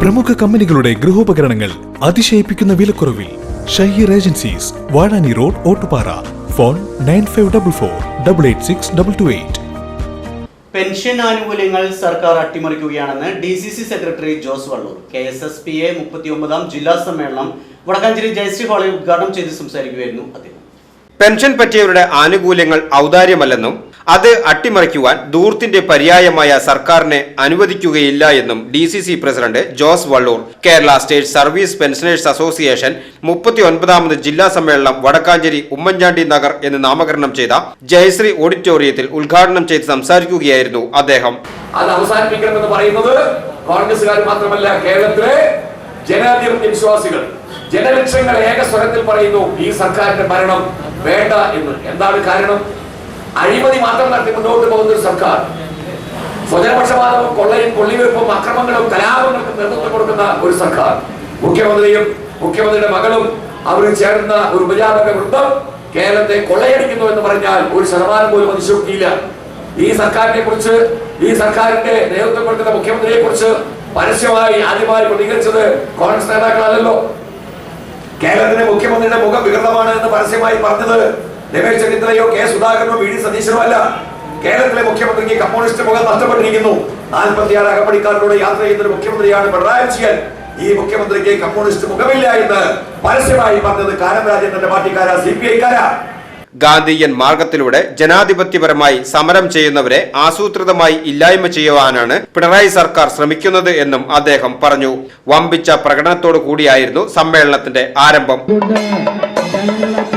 പ്രമുഖ കമ്പനികളുടെ ഗൃഹോപകരണങ്ങൾ അതിശയിപ്പിക്കുന്ന വിലക്കുറവിൽ Shaheer agencies Vazhani road Ottupara. Phone nine five double four double eight six double two eight. Pension ആനുകൂല്യങ്ങൾ സർക്കാർ അട്ടിമറിക്കുകയാണെന്ന് D C C secretary Jose Valloor. K S S P A മുപ്പത്തിയൊമ്പതാം ജില്ലാ സമ്മേളനം വടക്കാഞ്ചേരി ജയശ്രീ ഹാളിൽ ഉദ്ഘാടനം ചെയ്ത് സംസാരിക്കുകയായിരുന്നു അദ്ദേഹം. പെൻഷൻ പറ്റിയവരുടെ ആനുകൂല്യങ്ങൾ ഔദാര്യമല്ലെന്നും അത് അട്ടിമറിക്കുവാൻ ദൂർത്തിന്റെ പര്യായമായ സർക്കാരിനെ അനുവദിക്കുകയില്ല എന്നും D C C president Jose Valloor. Kerala state service pensioners association മുപ്പത്തി ഒൻപതാമത് ജില്ലാ സമ്മേളനം വടക്കാഞ്ചേരി ഉമ്മൻചാണ്ടി നഗർ എന്ന് നാമകരണം ചെയ്ത ജയശ്രീ ഓഡിറ്റോറിയത്തിൽ ഉദ്ഘാടനം ചെയ്ത് സംസാരിക്കുകയായിരുന്നു അദ്ദേഹം. അത് അവസാനിപ്പിക്കണമെന്ന് പറയുന്നത് മാത്രമല്ല കേരളത്തിലെ ജനാധിപത്യ വിശ്വാസികൾ ജനലക്ഷങ്ങൾ ഏക സ്വരത്തിൽ പറയുന്നു ഈ സർക്കാരിന്റെ ഭരണം വേണ്ട എന്ന്. എന്താണ് കാരണം? അഴിമതി മാത്രം നടത്തി മുന്നോട്ട് പോകുന്ന ഒരു സർക്കാർ. സ്വജനപക്ഷപാതവും കൊള്ളയും കൊള്ളിവെപ്പും അക്രമങ്ങളും കലാപങ്ങൾക്കും നേതൃത്വം കൊടുക്കുന്ന ഒരു സർക്കാർ. മുഖ്യമന്ത്രിയും മുഖ്യമന്ത്രിയുടെ മകളും അവർ ചേർന്ന ഒരു ഉപജാപക വൃന്ദം കേരളത്തെ കൊള്ളയടിക്കുന്നു എന്ന് പറഞ്ഞാൽ ഒരു ശതമാനം പോലും അതിശോക്തിയില്ല ഈ സർക്കാരിനെ കുറിച്ച് ഈ സർക്കാരിന്റെ നേതൃത്വം കൊടുക്കുന്ന മുഖ്യമന്ത്രിയെ കുറിച്ച് പരസ്യമായി ആദ്യമായി പ്രതികരിച്ചത് കോൺഗ്രസ് നേതാക്കളല്ലല്ലോ. കേരളത്തിലെ മുഖ്യമന്ത്രിയുടെ മുഖം വികൃതമാണ് എന്ന് പരസ്യമായി പറഞ്ഞത് രമേശ് ചെന്നിത്തലയോ കെ സുധാകരനോ വി ഡി സതീശനോ അല്ല. കേരളത്തിലെ മുഖ്യമന്ത്രിക്ക് കമ്മ്യൂണിസ്റ്റ് മുഖം നഷ്ടപ്പെട്ടിരിക്കുന്നു. നാൽപ്പത്തിയാറ് അകപ്പടിക്കാരിലൂടെ യാത്ര ചെയ്യുന്ന ഒരു മുഖ്യമന്ത്രിയാണ് പിണറായി വിജയൻ. ഈ മുഖ്യമന്ത്രിക്ക് കമ്മ്യൂണിസ്റ്റ് മുഖമില്ല എന്ന് പരസ്യമായി പറഞ്ഞത് കാനം രാജേന്ദ്രന്റെ പാർട്ടിക്കാരാ സി പി ഐക്കാരാ. ഗാന്ധിയൻ മാർഗത്തിലൂടെ ജനാധിപത്യപരമായി സമരം ചെയ്യുന്നവരെ ആസൂത്രിതമായി ഇല്ലായ്മ ചെയ്യുവാനാണ് പിണറായി സർക്കാർ ശ്രമിക്കുന്നത് എന്നും അദ്ദേഹം പറഞ്ഞു. വമ്പിച്ച പ്രകടനത്തോടു കൂടിയായിരുന്നു സമ്മേളനത്തിന്റെ ആരംഭം.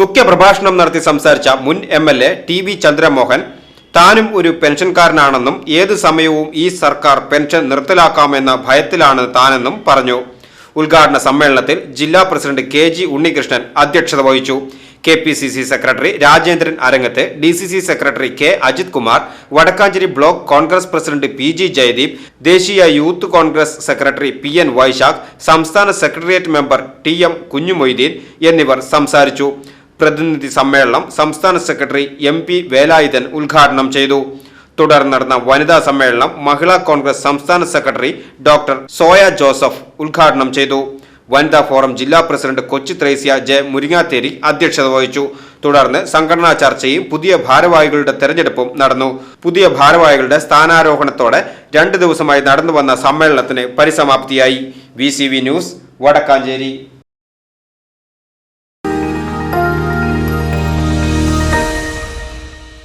മുഖ്യപ്രഭാഷണം നടത്തി സംസാരിച്ച മുൻ M L A T V Chandramohan താനും ഒരു പെൻഷൻകാരനാണെന്നും ഏത് സമയവും ഈ സർക്കാർ പെൻഷൻ നിർത്തലാക്കാമെന്ന ഭയത്തിലാണ് താനെന്നും പറഞ്ഞു. ഉദ്ഘാടന സമ്മേളനത്തിൽ ജില്ലാ പ്രസിഡന്റ് കെ ജി ഉണ്ണികൃഷ്ണൻ അധ്യക്ഷത വഹിച്ചു. K P C C secretary Rajendran Arangath D C C secretary K Ajith Kumar Vadakkancherry block Congress president P G Jayadeep ദേശീയ youth Congress secretary P N Vaishakh സംസ്ഥാന secretariat member T M Kunjumoideen എന്നിവർ സംസാരിച്ചു. പ്രതിനിധി സമ്മേളനം സംസ്ഥാന secretary M P Velayudhan ഉദ്ഘാടനം ചെയ്തു. തുടർന്ന് നടന്ന വനിതാ സമ്മേളനം മഹിളാ കോൺഗ്രസ് സംസ്ഥാന സെക്രട്ടറി ഡോക്ടർ സോയ ജോസഫ് ഉദ്ഘാടനം ചെയ്തു. വനിതാ ഫോറം ജില്ലാ പ്രസിഡന്റ് കൊച്ചി ത്രേസ്യ ജെ മുരിങ്ങാത്തേരി അധ്യക്ഷത വഹിച്ചു. തുടർന്ന് സംഘടനാ ചർച്ചയും പുതിയ ഭാരവാഹികളുടെ തെരഞ്ഞെടുപ്പും നടന്നു. പുതിയ ഭാരവാഹികളുടെ സ്ഥാനാരോഹണത്തോടെ രണ്ട് ദിവസമായി നടന്നുവന്ന സമ്മേളനത്തിന് പരിസമാപ്തിയായി. V news Vadakkanchery.